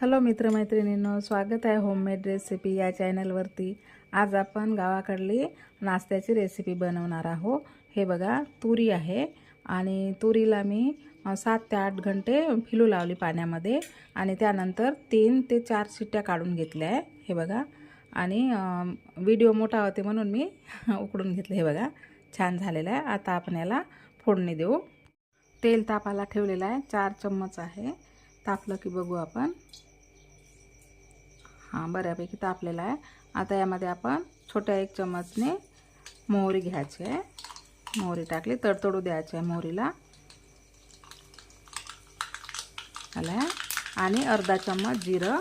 Hello मित्रमैत्रिणींनो स्वागत आहे homemade recipe या चॅनलवरती आज आपण गावाकडली नाश्त्याची रेसिपी बनवणार आहो हे बघा तुरी आहे आणि तुरीला मी सात ते आठ घंटे फिलू लावली पाण्यामध्ये आणि त्यानंतर तीन ते चार शिट्ट्या काढून घेतल्या आहे. हे बघा. आणि व्हिडिओ मोठा होते म्हणून मी उकडून घेतलं. हे बघा छान झालेलं आहे. आता आपण याला फोडणी देऊ. तेल तापाला ठेवलेलं आहे. चार चम्मच आहे. तापलं की बघू आपण. हां बऱ्यापैकी तापलेला आहे. आता यामध्ये आपण छोट्या एक चमचने मोहरी घ्यायची आहे. मोहरी टाकली तडतडू द्यायची आहे मोहरीला. आला आणि अर्धा चम्मच जिरं.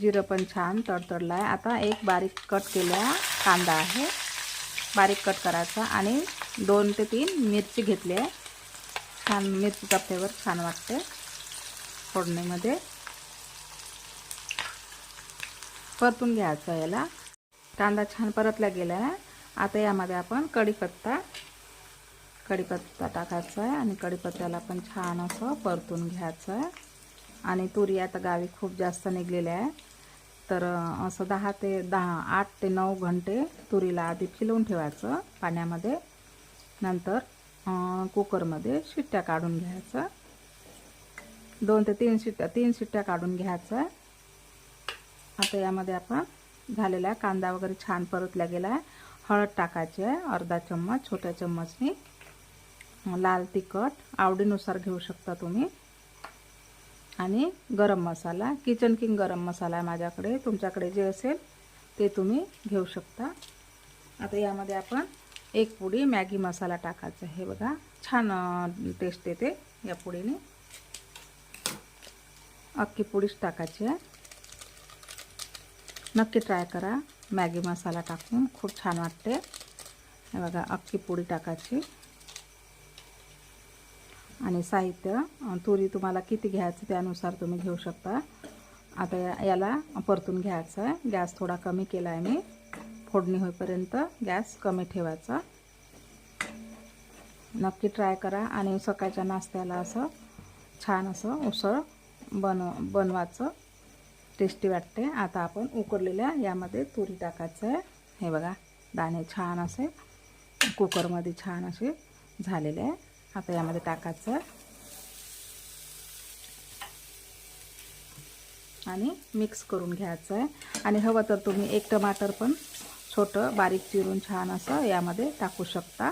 जिरं पण छान तडतडलं आहे. आता एक बारीक कट केल्या कांदा आहे. बारीक कट करायचा आणि दोन ते तीन मिरची घेतली आहे. छान मिरचीचा फ्लेवर छान वाटते. फोडणीमध्ये परतून घ्यायचं याला. कांदा छान परतला गेला आहे. आता यामध्ये आपण कढीपत्ता कढीपत्ता टाकायचा आहे आणि कढीपत्त्याला पण छान असं परतून घ्यायचं आहे. आणि तुरी आता गावी खूप जास्त निघलेल्या आहे. तर असं दहा ते दहा आठ ते नऊ घंटे तुरीला आधी फिलवून ठेवायचं पाण्यामध्ये. नंतर कुकरमध्ये शिट्ट्या काढून घ्यायचं. दोन ते तीन शिट्ट्या तीन शिट्ट्या काढून घ्यायचं. आता यामध्ये आपण झालेला कांदा वगैरे छान परतला गेला आहे हळद टाकायची आहे अर्धा चम्मच छोट्या चम्मचनी. लाल तिखट आवडीनुसार घेऊ शकता तुम्ही. आणि गरम मसाला किचन किंग गरम मसाला आहे माझ्याकडे. तुमच्याकडे जे असेल ते तुम्ही घेऊ शकता. आता यामध्ये आपण एक पुडी मॅगी मसाला टाकायचा हे बघा छान टेस्ट येते या पुडीने. अख्खी पोळीच टाकायची आहे. नक्की ट्राय करा. मॅगी मसाला टाकून खूप छान वाटते. हे बघा अख्खी पोळी टाकायची. आणि साहित्य तुरी तुम्हाला किती घ्यायचं त्यानुसार तुम्ही घेऊ शकता. आता या याला परतून घ्यायचं आहे. गॅस थोडा कमी केला आहे मी. फोडणी होईपर्यंत गॅस कमी ठेवायचा. नक्की ट्राय करा. आणि सकाळच्या नाश्त्याला असं छान असं उसळ बनव बनवायचं. टेस्टी वाटते. आता आपण उकडलेल्या यामध्ये तुरी टाकायचं आहे. हे बघा दाणे छान असे कुकरमध्ये छान असे झालेले आहे. आता यामध्ये टाकायचं आणि मिक्स करून घ्यायचं आहे. आणि हवं तर तुम्ही एक टमाटर पण छोटं बारीक चिरून छान असं यामध्ये टाकू शकता.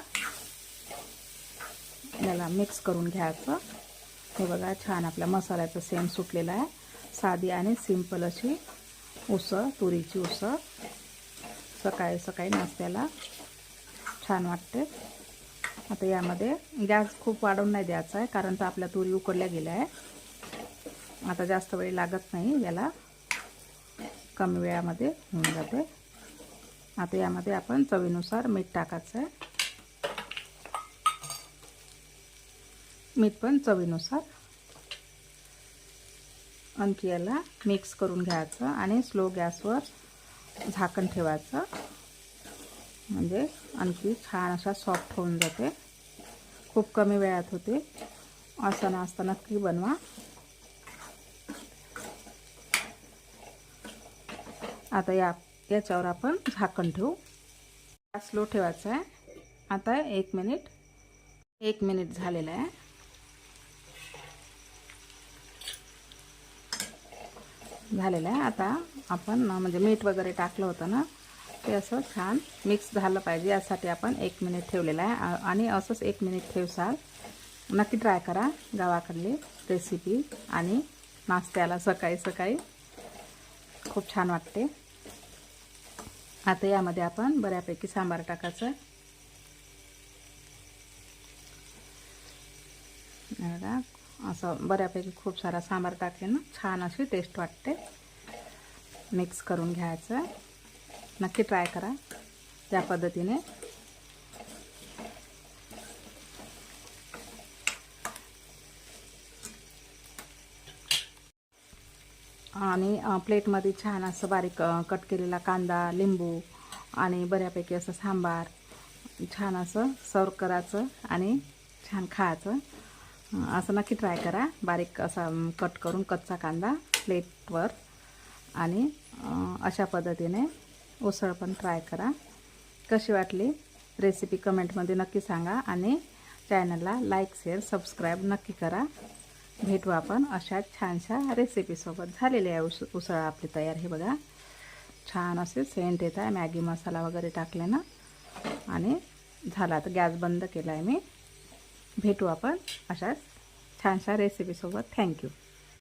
याला मिक्स करून घ्यायचं. हे बघा छान आपल्या मसाल्याचं सेम सुटलेला आहे. साधी आणि सिंपल अशी उसळ तुरीची उसळ. सकाळी सकाळी नाश्त्याला छान वाटते. आता यामध्ये गॅस खूप वाढवून नाही द्यायचा आहे कारण तर आपल्या तुरी उकडल्या गेल्या आहे. आता जास्त वेळ लागत नाही याला कमी वेळामध्ये होऊन जाते. आता यामध्ये आपण चवीनुसार मीठ टाकायचं आहे. मीठ पण चवीनुसार. आणखी याला मिक्स करून घ्यायचं आणि स्लो गॅसवर झाकण ठेवायचं. म्हणजे आणखी छान असा सॉफ्ट होऊन जाते. खूप कमी वेळात होते. असं नाश्ता नक्की बनवा. आता या याच्यावर आपण झाकण ठेवू. स्लो ठेवायचं आहे. आता एक मिनिट एक मिनिट झालेलं आहे. झालेलं आहे. आता आपण म्हणजे मीठ वगैरे टाकलं होतं ना ते असं छान मिक्स झालं पाहिजे. यासाठी आपण एक मिनिट ठेवलेलं आहे. आणि असंच एक मिनिट ठेवसाल नक्की ट्राय करा गावाकडली रेसिपी आणि नाश्त्याला सकाळी सकाळी खूप छान वाटते. आता यामध्ये आपण बऱ्यापैकी सांबार टाकायचं. बघा असं बऱ्यापैकी खूप सारा सांबार टाकले ना छान अशी टेस्ट वाटते. मिक्स करून घ्यायचं. नक्की ट्राय करा त्या पद्धतीने. आणि प्लेटमध्ये छान असं बारीक कट केलेला कांदा लिंबू आणि बऱ्यापैकी असं सांबार छान असं सर्व करायचं आणि छान खायचं. असं नक्की ट्राय करा. बारीक असा कट करून कच्चा कांदा प्लेटवर आणि अशा पद्धतीने उसळ पण ट्राय करा. कशी वाटली रेसिपी कमेंटमध्ये नक्की सांगा. आणि चॅनलला लाईक शेअर सबस्क्राईब नक्की करा. भेटू आपण अशा छानशा रेसिपीसोबत झालेली आहे उस उसळ आपली तयार हे बघा. छान असे सेंट येत आहे. मॅगी मसाला वगैरे टाकले ना. आणि झाला तर गॅस बंद केला आहे मी. भेटू आपण अशाच छानशा रेसिपीसोबत थँक्यू